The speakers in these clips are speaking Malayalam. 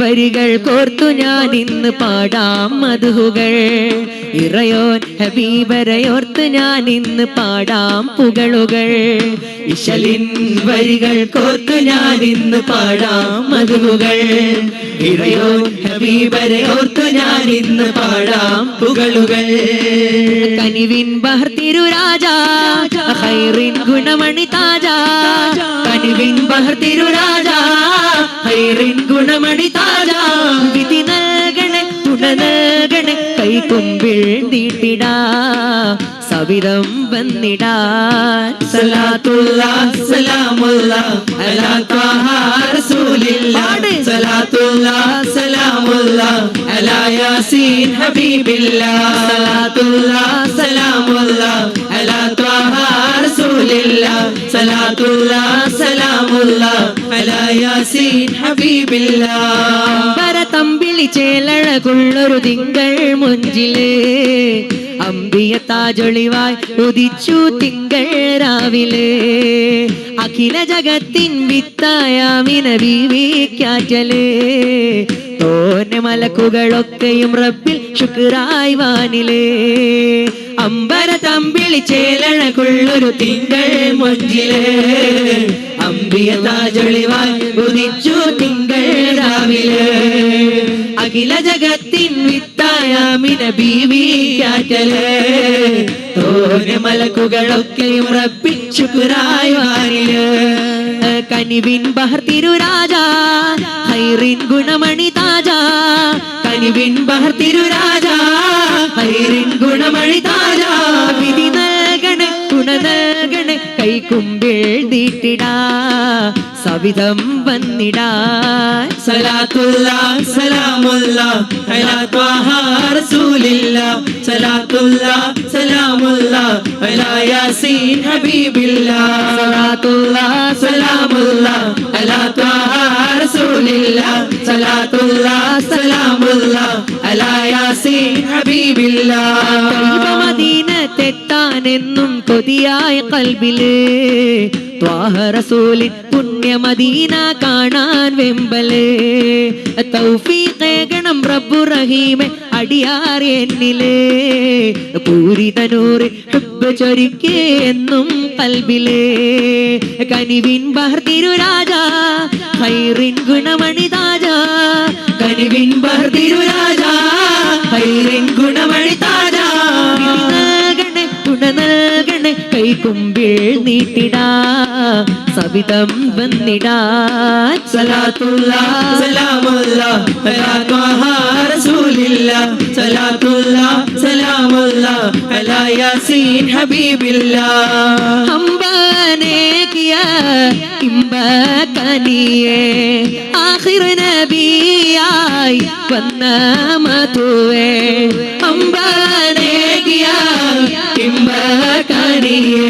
വരികൾ കോർത്തു ഞാൻ ഇന്ന് പാടാം മധുകൾ ഇറയോൻ ഹബീബരയോർത്ത് ഞാൻ ഇന്ന് പാടാം പുകളുകൾ ഇശലിൻ വരികൾ കോർത്തു ഞാൻ ഇന്ന് പാടാം മധുകൾ ഇറയോൻ ഹബീബരയോർത്ത് ഞാൻ ഇന്ന് പാടാം പുകളുകൾ കനിവിൻ ബഹർ തിരുരാജ ഹൈറിൻ ഗുണമണി താജാ. കനിവിൻ ബഹർ തിരുരാജ ഹൈറിൻ ഗുണമണി താജാ. വിധി നൽകണേ തുണ നൽകണേ തുമ്പിൽ നീട്ടിടാ. സവിധം വന്നിടാൻ. സലാത്തുള്ള സലാമുള്ള അലാ ത്വാഹ റസൂലില്ല സലാത്തുള്ള സലാമുള്ള അലാ യാസീൻ ഹബീബില്ല. സലാത്തുള്ള സലാമുള്ള അലാ ത്വാഹ റസൂലില്ല. സലാത്തുള്ള സലാമുള്ള അലാ യാസീൻ ഹബീബില്ല. തമ്പിളി ചേലഴകുള്ളൊരു തിങ്കൾ മുഞ്ചിൽ. അമ്പിയ താജൊളിവായി ഉദിച്ചു തിങ്കൾ രാവിലെ അഖില ജഗത്തിൻ വിത്തായാമിന ബീവിക്കാറ്റൽ തോന്നെ മലക്കുകളൊക്കെയും റബ്ബിൽ ശുക്രായി വാനിലേ. അമ്പര തമ്പിളി ചേലണക്കുള്ളൊരു തിങ്കൾ മുഞ്ചിൽ. അമ്പിയ താജൊളിവായി ഉദിച്ചു തിങ്കൾ രാവിലെ അഖില ജഗത്തിൻ തോനെ മലക്കുകളൊക്കെയും റബ്ബി കുറായ്വാനിൽ വാനിൽ കനിവിൻ ബഹർ തിരുരാജ ഹൈറിൻ ഗുണമണി താജ. കനിവിൻ ബഹർ തിരുരാജ ഗുണമണി താജ. വിധി കൈക്കുമ്പിൾ സവിധം വന്നിടാ. സലാത്തുല്ലാ സലാമുല്ലാ റസൂലില്ല. സലാത്തുള്ള സലാമുള്ള അലാ യാസീൻ ഹബീബില്ല. സലാത്തുള്ള സലാമുള്ള അലാ റസൂലില്ല. സലാത്തുള്ള സലാമുള്ള അലാ യാസീൻ ഹബീബില്ല. മദീനത്തെത്താനെന്നും കൊതിയായ കൽബിൽ. ത്വാഹ പുണ്യ പുണ്യമദീന കാണാൻ വെമ്പൽ. തൗഫീഖേകണം റബ്ബു റഹീമെ അടിയാർ എന്നിലേ. പൂരിതനൂറ് ഹുബ്ബ് ചൊരിക്കേ എന്നും കൽബിലേ. കനിവിൻ ബഹർ തിരുരാജ ഹൈറിൻ ഗുണമണി താജ. കനിവിൻ ബഹർ തിരുരാജ ഹൈറിൻ താജ ഗുണ നൽകണേ കൈകുമ്പിൾ നീട്ടിടാ. സവിതം വന്നിടാ. അലാ ത്വാഹ റസൂലില്ല. സലാത്തുള്ള സലാമുള്ള അലാ യാസീൻ ഹബീബില്ല. ഹംബാനെ കിയ ഇമ്പ കനിയേ. ആഖിർ നബിയായി വന്ന മധുവേ അംബനെ കിയ ഇമ്പ കനിയേ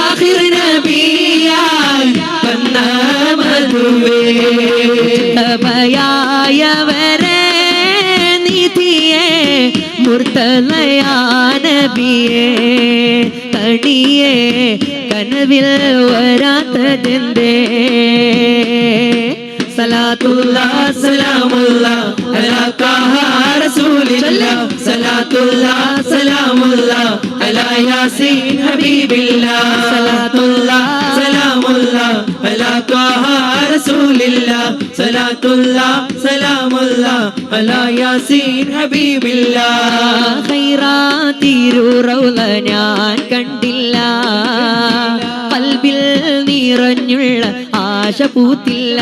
ആഖിർ നബിയായി വന്ന മധുവേ. തബയായവരെ നിധിയെ മുർത്തലയാനബിയെ തണിയെ കനവിൽ വരാത്തതെന്തേ? സലാത്തുള്ള സലാമുള്ള അലാ ത്വാഹ റസൂലില്ല. സലാത്തുള്ള സലാമുള്ള അലാ ഹബീബില്ല. സലാത്തുള്ള ഹബീബില്ല ഖൈറാത്തിരുറൗല ഞാൻ കണ്ടില്ല കൽബിൽ നിറഞ്ഞുള്ള ആശ പൂത്തില്ല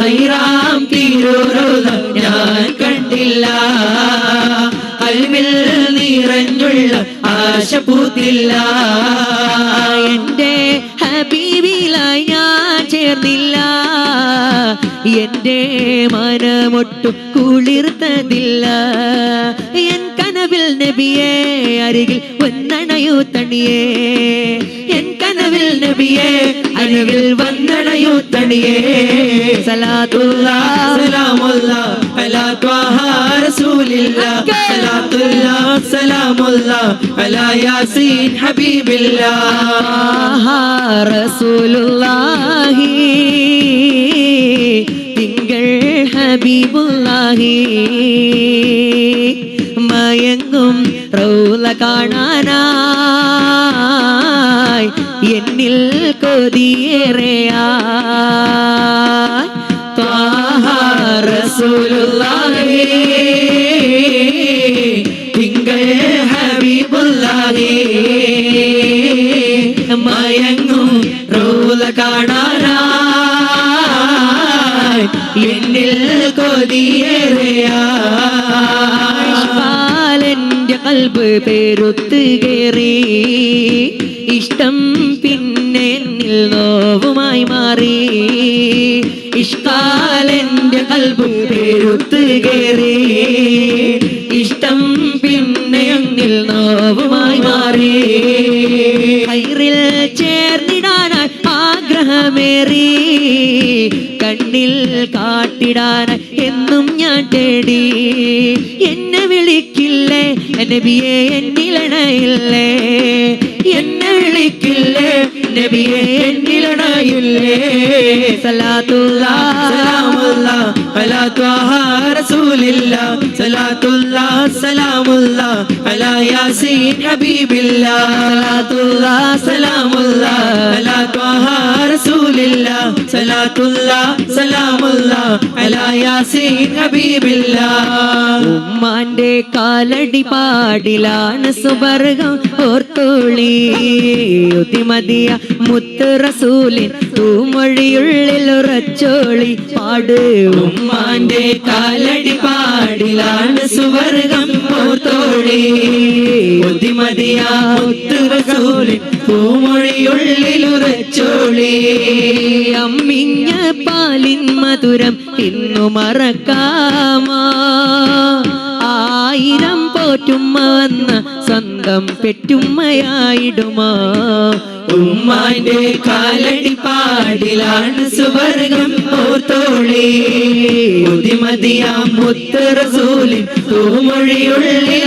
ഹൈറാം തിരുറൗല ഞാൻ കണ്ടില്ല. കൽവിൽ നിറഞ്ഞുള്ള ആശ പൂത്തില്ല. എന്റെ മനമൊട്ടും കുളിർത്തതില്ല. എൻ കനവിൽ നബിയെ അരികിൽ വന്നണയോ തണിയേ. എൻ കനവിൽ നബിയെ അരികിൽ വന്നണയോ തണിയേ. സലാതുല്ല സലാമുല്ല അലാ ത്വാഹ റസൂലില്ല സലാത്തുല്ല സലാമുല്ല അലാ യാസീൻ ഹബീബില്ല. റസൂലുള്ളാഹി. ഹബീബുല്ലാഹി. മയങ്ങും റൗല കാണാനായി. എന്നിൽ കൊതിയേറെയാ ത്വാഹ എന്നിൽ കൊതിയേറിയ കാലന്റെ കൽബ് പെരുത്ത് കയറി. ഇഷ്ടം പിന്നെ എന്നിൽ നോവുമായി മാറി. ഇഷ്കാലന്റെ കൽബ് പെരുത്ത് കയറി. ഇഷ്ടം പിന്നെ എന്നിൽ നോവുമായി മാറി. കയറിൽ ചേർന്നിടാനായി ആഗ്രഹമേറി കണ്ണിൽ കാട്ടിടാൻ എന്നും ഞാൻ തേടി. എന്നെ വിളിക്കില്ലേ? നബിയെ എന്നിലണയില്ലേ എന്നെ വിളിക്കില്ലേ നബിയെ എന്നിലണയില്ലേ? സലാത്തുല്ല സലാമുല്ല അലാ ത്വാഹ റസൂലില്ല സലാത്തുല്ല സലാമുല്ല അലാ യാസീൻ ഹബീബില്ല സലാത്തുല്ല സലാമുല്ല അലാ ത്വാഹ ഉമ്മാന്റെ കാലടി പാടിലാണ് സുബർഗം. ഓർത്തോളി ഉതിമതിയ മുത്ത് റസൂലിൻ തൂമൊഴിയുള്ളിൽ ഉറച്ചോളി പാട്. ഉമ്മാന്റെ കാലടി പാടിലാണ് സുവർഗം ഓർത്തോളി ഉതിമതിയ മുത്ത് മുത്തുറസൂലിൻ തൂമൊഴിയുള്ളിൽ ഉറച്ചോളി അമ്മിഞ്ഞ പാലിൻ മധുരം ഇന്നു മറക്കാമ? ആയിരം പോറ്റുമ്മ വന്ന സ്വന്തം പെറ്റുമ്മയായിടുമോ? ഉമ്മാന്റെ കാലടി പാടിലാണ് സുവർഗം പോത്തോളി ബുദ്ധിമതിയാ തൂമൊഴിയുള്ളിൽ പൂമൊഴിയുള്ളിൽ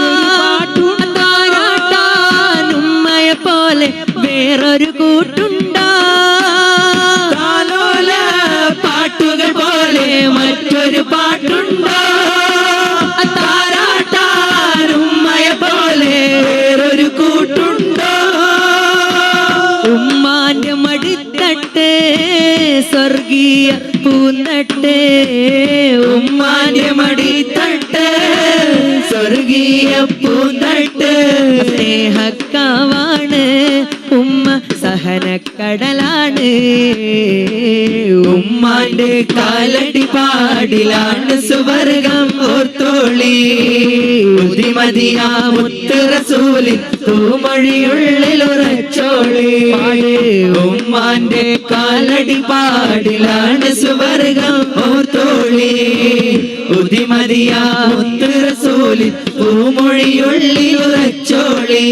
സ്വർഗീയ പൂന്തട്ട് ഉമ്മാന്റെ മടിത്തട്ട് സ്വർഗീയ പൂന്തട്ട് സ്നേഹക്കാ സഹനക്കടലാണ് ഉമ്മാന്റെ കാലടി പാടിലാണ് സുവർഗം ഓർത്തോളി. ബുദ്ധിമതിയാ മുത്തുറസൂലിൻ തൂമൊഴിയുള്ളിൽ ഉറച്ചോളി. ഉമ്മാന്റെ കാലടി പാടിലാണ് സുവർഗം ഓർത്തോളി. ബുദ്ധിമതിയാ മുത്തുറസൂലിൻ തൂമൊഴിയുള്ളിൽ ഉറച്ചോളി.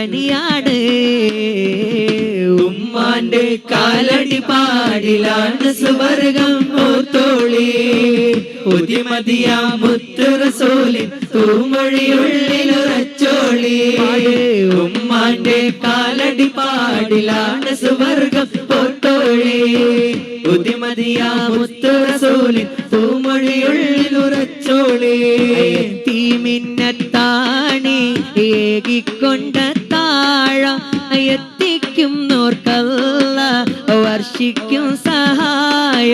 മധുരക്കനിയാണ് ഉമ്മാന്റെ കാലടി പാടിലാണ് സുവർഗം ഓർത്തോളി പുതിയ മുത്തുറസോലി തൂമൊഴിയുള്ളിലുറച്ചോളി. ഉമ്മാന്റെ കാലടി പാടിലാണ് സുവർഗം പോത്തോളി. പുതിയ മുത്തുറസോലി തൂമൊഴിയുള്ളിലുറച്ചോളി. തീമിന്നത്താണി ഏകിക്കൊണ്ട താഴ എത്തിക്കും നോർക്കല്ല വർഷിക്കും സഹായ.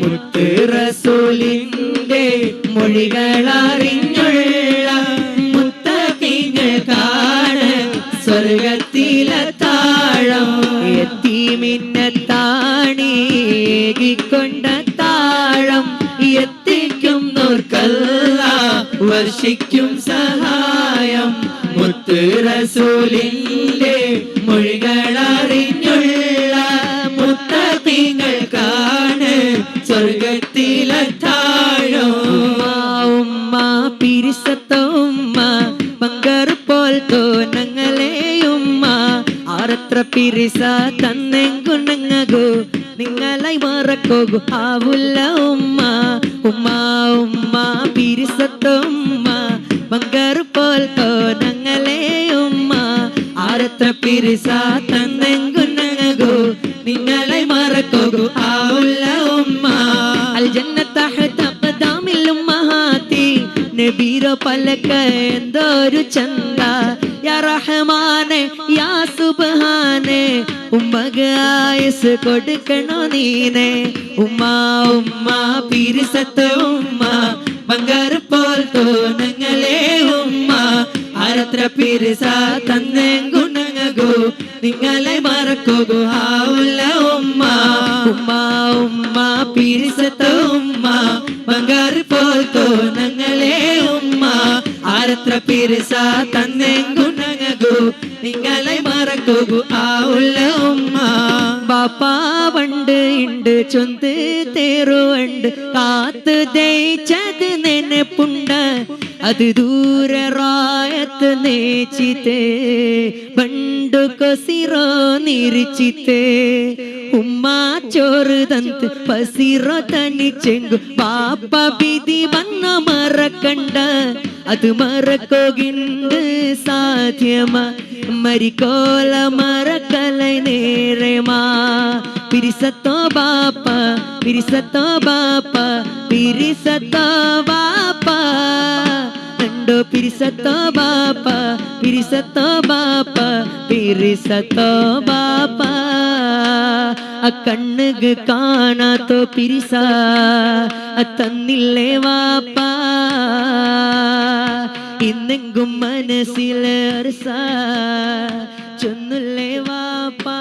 മുത്ത് റസൂലിന്റെ മൊഴികളറിഞ്ഞുള്ള മുത്തങ്ങൾ കാണ് സ്വർഗത്തിലെ താഴം എത്തിമിന്നത്താണി ഏകിക്കൊണ്ട താഴം. എത്തിക്കും നോർക്കല്ല വർഷിക്കും സഹായം. മുത്ത് റസൂലിന്റെ മൊഴികളറിഞ്ഞുള്ള മുത്തങ്ങൾ കാണ് സ്വർഗത്തിലെ താഴം ഉമ്മ പിരിസത്ത പോൽ തോന്നങ്ങളെയുമ്മ ആറത്ര പിരിസ തന്നെങ്കുണങ്ങകു നിങ്ങളെ മറക്കോകു ആവുല്ല ഉമ്മ. ഉമ്മ ഉമ്മ പിരിസത്ത ഫിരിസ ഉമ്മ. പലക്ക എന്തോരു ചന്ത. യാ റഹ്മാനെ യാ സുബ്ഹാനെ. കൊടുക്കണോ നീനെ? ഉമ്മ ഉമ്മ പിരിസത്ത് ഉമ്മ. ബംഗാറ് പോൽ തോന്നുങ്ങളെ ഉമ്മ. ആരത്ര പിരിസ തന്നെങ്കുന്ന നിങ്ങളെ മറക്കോകു. ആവുല്ല ഉമ്മ. ഉമ്മ ഉമ്മ പിരിസത്ത ഉമ്മ. ബംഗാറ് പോൽ ഞങ്ങളെ ഉമ്മ. ആരത്ര പിരിസ തന്നെ ഗുണങ്ങകു നിങ്ങളെ മറക്കോകു. ഉമ്മ ബാപ്പാ വണ്ട് ഉണ്ട് ചൊന്ത് തേറുവണ്ട്. കാത്ത് ദയിച്ചത് നെനപ്പുണ്ട് അത് ദൂരെ റായത്ത് നേച്ചിത്തേ. പണ്ടു കൊസിറോ നിരിച്ചിത്തേ. ഉമ്മാ ചോറ് തന്ത് പസിറോ തനിച്ചെങ്കു പാപ്പ വിധി വന്ന മറക്കണ്ട അത് മറക്കോകിണ്ട് സാധ്യമാ. മരിക്കോല മറക്കലൈ നേരമാ പിരിസത്തോ ബാപ്പ പിരിസത്തോ ബാപ്പ പിരിസത്തോ ബാപ്പ കണ്ടോ പിരിസത്തോ ബാപ്പ പിരിസത്തോ ബാപ്പ പിരിസത്തോ ബാപ്പ ആ കണ്ണുക കാണാത്തോ പിരിസ തന്നില്ലേ വാപ്പ ഇന്നെങ്കും മനസ്സിലെ അരസ ചൊന്നില്ലേ വാപ്പാ?